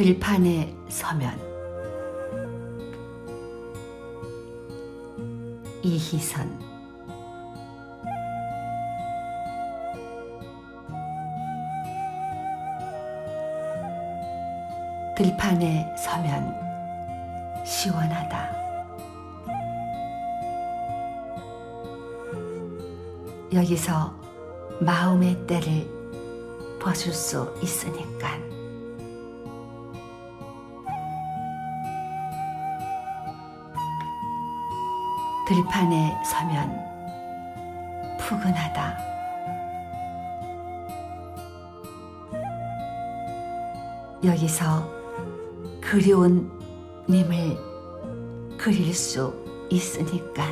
들판에 서면 이희선 들판에 서면 시원하다. 여기서 마음의 때를 벗을 수 있으니까. 들판에 서면 푸근하다. 여기서 그리운 님을 그릴 수 있으니까.